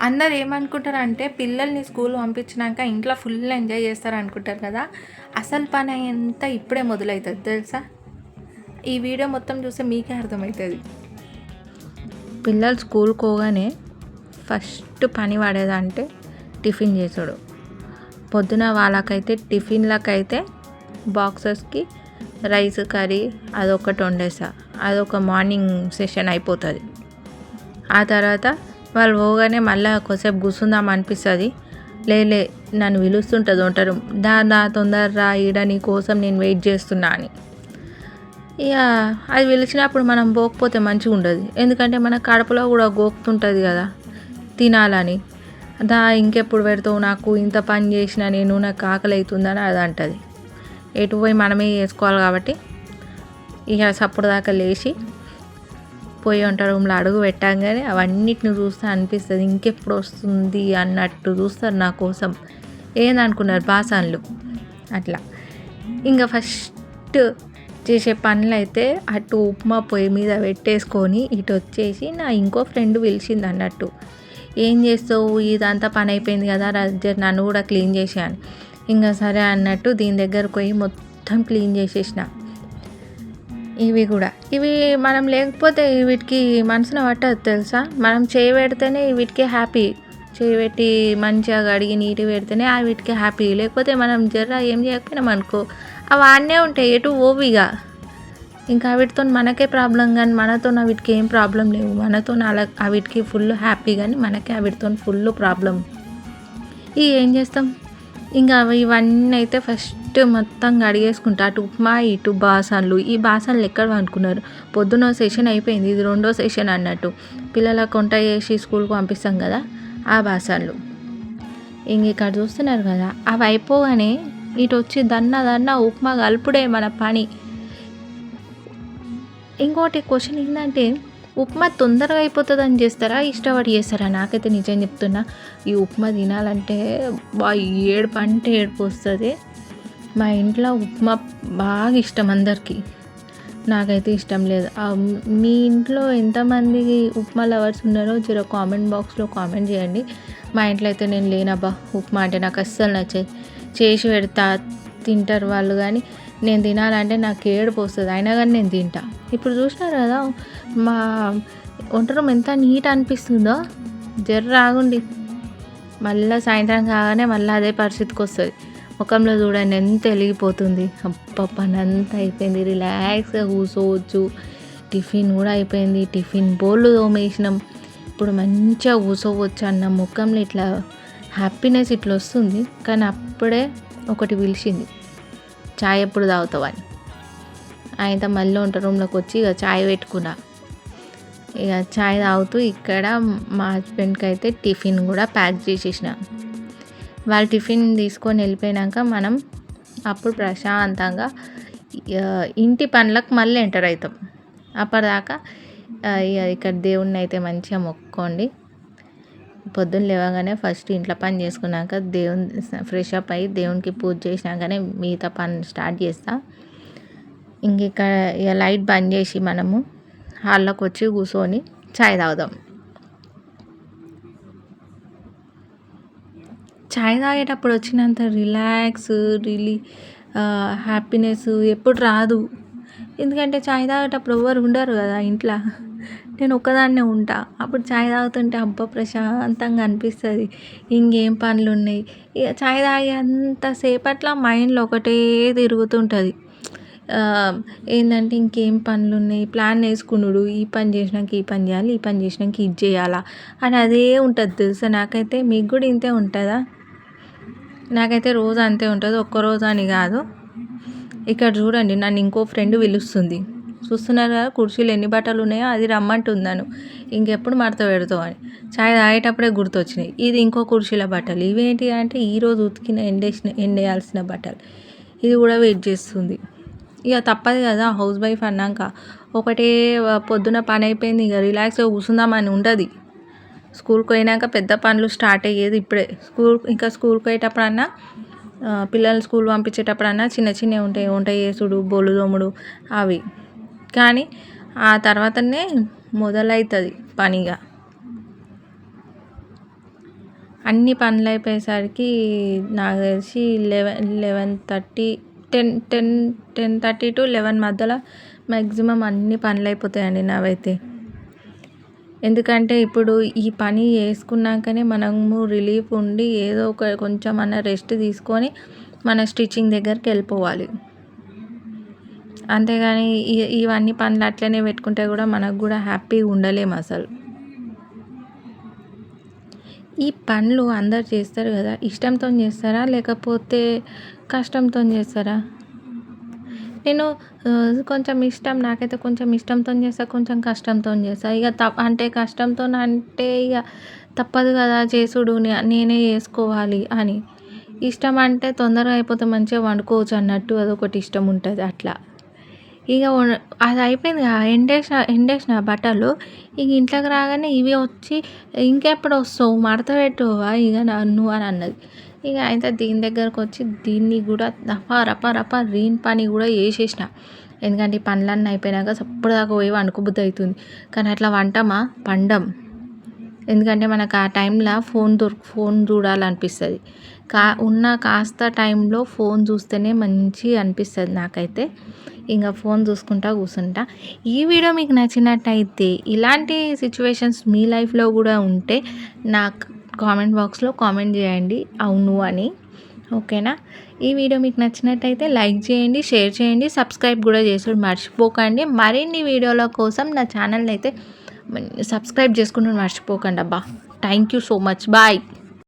అందరు ఏమనుకుంటారు అంటే పిల్లల్ని స్కూల్ పంపించినాక ఇంట్లో ఫుల్ ఎంజాయ్ చేస్తారు అనుకుంటారు కదా. అసలు పని అంతా ఇప్పుడే మొదలవుతుంది తెలుసా? ఈ వీడియో మొత్తం చూస్తే మీకే అర్థమవుతుంది పిల్లలు స్కూల్ పోగానే ఫస్ట్ పని పడేదంటే టిఫిన్ చేసుడు. పొద్దున వాళ్ళకైతే టిఫిన్లకైతే బాక్సెస్కి రైస్ కర్రీ అదొకటి వండేసా. అదొక మార్నింగ్ సెషన్ అయిపోతుంది. ఆ తర్వాత వాళ్ళు పోగానే మళ్ళీ కొద్దిసేపు కూర్చుందాం అనిపిస్తుంది. లేలే నన్ను పిలుస్తుంటుంది ఉంటారు దా దా తొందర రా ఈడ నీ కోసం నేను వెయిట్ చేస్తున్నా అని. ఇక అది పిలిచినప్పుడు మనం పోకపోతే మంచిగా ఉండదు. ఎందుకంటే మన కడుపులో కూడా గోకుతుంటుంది కదా తినాలని. దా ఇంకెప్పుడు పెడతావు నాకు? ఇంత పని చేసిన నేను నాకు ఆకలి అవుతుందని అది అంటుంది. ఎటు పోయి మనమే చేసుకోవాలి కాబట్టి ఇక సప్పుడు దాకా లేచి పోయి వంట రూమ్లో అడుగు పెట్టంగానే అవన్నిటిని చూస్తే అనిపిస్తుంది. ఇంకెప్పుడు వస్తుంది అన్నట్టు చూస్తారు నా కోసం. ఏందనుకున్నారు బాసాన్లు? అట్లా. ఇంకా ఫస్ట్ చేసే పనులు అయితే అటు ఉప్మా పొయ్యి మీద పెట్టేసుకొని ఇటు వచ్చేసి నా ఇంకో ఫ్రెండ్ పిలిచింది అన్నట్టు. ఏం చేస్తావు? ఇదంతా పని అయిపోయింది కదా నన్ను కూడా క్లీన్ చేసాను ఇంకా సరే అన్నట్టు దీని దగ్గరకు పోయి మొత్తం క్లీన్ చేసేసిన. ఇవి కూడా. ఇవి మనం లేకపోతే వీటికి మనసున పట్టదు తెలుసా? మనం చేయి పెడితేనే వీటికి హ్యాపీ చేయి పెట్టి మంచిగా కడిగి నీటి పెడితేనే ఆ వీటికి హ్యాపీ లేకపోతే మనం జర్ర ఏం చేయకపోయినాం అనుకో అవి ఆడనే ఉంటాయి. ఎటు ఓవిగా ఇంకా వీటితో మనకే ప్రాబ్లం కానీ మనతో వీటికి ఏం ప్రాబ్లం లేవు. మనతో అలా వీటికి ఫుల్ హ్యాపీ కానీ మనకే వీటితో ఫుల్ ప్రాబ్లం ఇవి ఏం చేస్తాం? ఇంకా ఇవన్నీ అయితే ఫస్ట్ మొత్తం కడిగేసుకుంటా అటు ఉప్మా ఇటు బాసన్లు. ఈ బాసన్లు ఎక్కడ అనుకున్నారు పొద్దున సెషన్ అయిపోయింది. ఇది రెండో సెషన్ అన్నట్టు. పిల్లల వంట చేసి స్కూల్కి పంపిస్తాం కదా ఆ బాసన్లు. ఇంక ఇక్కడ చూస్తున్నారు కదా అవి అయిపోగానే ఇటు వచ్చి దన్న దన్న ఉప్మా కలుపుడే మన పని. ఇంకోటి క్వశ్చన్ ఏంటంటే ఉప్మా తొందరగా అయిపోతుంది అని చేస్తారా ఇష్టపడి చేస్తారా? నాకైతే నిజం చెప్తున్నా ఈ ఉప్మా తినాలంటే బా ఏడుపు అంటే ఏడుపు వస్తుంది. మా ఇంట్లో ఉప్మా బాగా ఇష్టం అందరికీ. నాకైతే ఇష్టం లేదు. మీ ఇంట్లో ఎంతమంది ఉప్మా లవర్స్ ఉన్నారో జర కామెంట్ బాక్స్లో కామెంట్ చేయండి. మా ఇంట్లో అయితే నేను లేనబ్బా ఉప్మా అంటే నాకు అస్సలు నచ్చేది. చేసి పెడతా తింటారు వాళ్ళు కానీ నేను తినాలంటే నాకు ఏడుపు వస్తుంది. అయినా కానీ నేను తింటా. ఇప్పుడు చూసినారు కదా మా వంటరం రూమ్ ఎంత నీట్ అనిపిస్తుందో జర్ర రాగుండి మళ్ళీ సాయంత్రం కాగానే మళ్ళీ అదే పరిస్థితికి వస్తుంది. ముఖంలో చూడండి ఎంత వెలిగిపోతుంది. అప్పనంత అయిపోయింది. రిలాక్స్గా కూర్చోవచ్చు. టిఫిన్ కూడా అయిపోయింది. టిఫిన్ బోళ్ళు తోమేసినాం. ఇప్పుడు మంచిగా కూర్చోవచ్చు అన్న ముఖంలో ఇట్లా హ్యాపీనెస్ ఇట్లా వస్తుంది. కానీ అప్పుడే ఒకటి పిలిచింది. చాయ్ ఎప్పుడు తాగుతావని ఆయన మళ్ళీ వంట రూమ్లోకి వచ్చి ఇక చాయ్ పెట్టుకున్నా. ఇక చాయ్ తాగుతూ ఇక్కడ మా హస్బెండ్కి అయితే టిఫిన్ కూడా ప్యాక్ చేసేసిన. వాళ్ళు టిఫిన్ తీసుకొని వెళ్ళిపోయినాక మనం అప్పుడు ప్రశాంతంగా ఇంటి పనులకు మళ్ళీ ఎంటర్ అవుతాం. అప్పటిదాకా ఇక్కడ దేవుణ్ణి అయితే మంచిగా మొక్కుకోండి పొద్దున్న లేవగానే ఫస్ట్ ఇంట్లో పని చేసుకున్నాక దేవుని ఫ్రెష్ అప్ అయ్యి దేవునికి పూజ చేసినాకనే మిగతా పని స్టార్ట్ చేస్తా. ఇంక ఇక్కడ ఇక లైట్ బంద్ చేసి మనము హాల్లోకి వచ్చి కూర్చొని చాయ్ తాగుదాం. చాయ్ తాగేటప్పుడు వచ్చినంత రిలాక్స్ రిలీ హ్యాపీనెస్ ఎప్పుడు రాదు. ఎందుకంటే చాయ్ తాగేటప్పుడు ఎవ్వరు ఉండరు కదా ఇంట్లో. నేను ఒక్కదాన్నే ఉంటా. అప్పుడు చాయ్ తాగుతుంటే అబ్బా ప్రశాంతంగా అనిపిస్తుంది. ఇంకేం పనులు ఉన్నాయి ఇక చాయ్ తాగేంతసేపట్ల మైండ్లో ఒకటే తిరుగుతుంటుంది. ఏంటంటే ఇంకేం పనులు ఉన్నాయి ప్లాన్ వేసుకున్నాడు ఈ పని చేసినాక ఈ పని చేయాలి ఈ పని చేసినాక ఇది చేయాలా? అని అదే ఉంటుంది తెలుసా? నాకైతే మీకు కూడా ఇంతే ఉంటుందా? నాకైతే రోజు అంతే ఉంటుంది ఒక్కరోజు అని కాదు. ఇక్కడ చూడండి నన్ను ఇంకో ఫ్రెండ్ పిలుస్తుంది. చూస్తున్నారు కదా కుర్చీలు ఎన్ని బట్టలు ఉన్నాయో అది రమ్మంటున్నాను ఇంకెప్పుడు మడత పెడతావు అని. చాయ్ తాగేటప్పుడే గుర్తొచ్చినాయి. ఇది ఇంకో కుర్చీల బట్టలు. ఇవేంటి అంటే ఈరోజు ఉతికిన ఎండేసిన ఎండేయాల్సిన బట్టలు. ఇది కూడా వెయిట్ చేస్తుంది. ఇక తప్పదు కదా హౌస్ వైఫ్ అన్నాక. ఒకటే పొద్దున పని అయిపోయింది ఇక రిలాక్స్గా కూర్చుందామని ఉండదు. స్కూల్కి పోయినాక పెద్ద పనులు స్టార్ట్ అయ్యేది ఇప్పుడే. స్కూల్ ఇంకా స్కూల్కి పోయేటప్పుడన్నా పిల్లల్ని స్కూల్ పంపించేటప్పుడన్నా చిన్న చిన్నవి ఉంటాయి వంట చేసుడు బోలు దోముడు అవి. కానీ ఆ తర్వాతనే మొదలవుతుంది పనిగా. అన్ని పనులు అయిపోయేసరికి నాకు తెలిసి eleven eleven thirty ten ten ten thirty to eleven మధ్యలో మ్యాక్సిమం అన్ని పనులు అయిపోతాయండి నావైతే. ఎందుకంటే ఇప్పుడు ఈ పని చేసుకున్నాకనే మనము రిలీఫ్ ఉండి ఏదో ఒక కొంచెం అన్న రెస్ట్ తీసుకొని మన స్టిచ్చింగ్ దగ్గరికి వెళ్ళిపోవాలి. అంతేగాని ఇవన్నీ పనులు అట్లనే పెట్టుకుంటే కూడా మనకు కూడా హ్యాపీగా ఉండలేము అసలు. ఈ పనులు అందరు చేస్తారు కదా? ఇష్టంతో చేస్తారా? లేకపోతే కష్టంతో చేస్తారా? నేను కొంచెం ఇష్టం నాకైతే కొంచెం ఇష్టంతో చేస్తా కొంచెం కష్టంతో చేస్తా. ఇక తప్ప అంటే కష్టంతో అంటే ఇక తప్పదు కదా చేసుడు నేనే చేసుకోవాలి అని. ఇష్టం అంటే తొందరగా అయిపోతే మంచిగా వండుకోవచ్చు అన్నట్టు అదొకటి ఇష్టం ఉంటుంది అట్లా. ఇక వ- అది అయిపోయింది ఎండేసిన ఎండేసిన బట్టలు. ఇక ఇంట్లోకి రాగానే ఇవి వచ్చి ఇంకెప్పుడు వస్తావు? మడత పెట్టువా? ఇక నన్ను అని అన్నది. ఇక అయితే దీని దగ్గరకు వచ్చి దీన్ని కూడా రఫా రఫా రఫా రీన్ పని కూడా చేసేసిన. ఎందుకంటే ఈ పనులన్నీ అయిపోయినాక సప్పుడు దాకా పోయి వండుకోబుద్ధి అవుతుంది. కానీ అట్లా వంటమా? పండం ఎందుకంటే మనకు ఆ టైంలో ఫోన్ దొరికి ఫోన్ చూడాలనిపిస్తుంది. కా ఉన్న కాస్త టైంలో ఫోన్ చూస్తేనే మంచి అనిపిస్తుంది నాకైతే. ఇంకా ఫోన్ చూసుకుంటా కూర్చుంటా ఈ వీడియో మీకు నచ్చినట్టయితే ఇలాంటి సిచ్యువేషన్స్ మీ లైఫ్లో కూడా ఉంటే నాకు కామెంట్ బాక్స్లో కామెంట్ చేయండి అవును అని. ఓకేనా? ఈ వీడియో మీకు నచ్చినట్టయితే లైక్ చేయండి షేర్ చేయండి సబ్స్క్రైబ్ కూడా చేసుడు మర్చిపోకండి. మరిన్ని వీడియోల కోసం నా ఛానల్ని అయితే సబ్స్క్రైబ్ చేసుకుంటూ మర్చిపోకండి అబ్బా. Thank you so much bye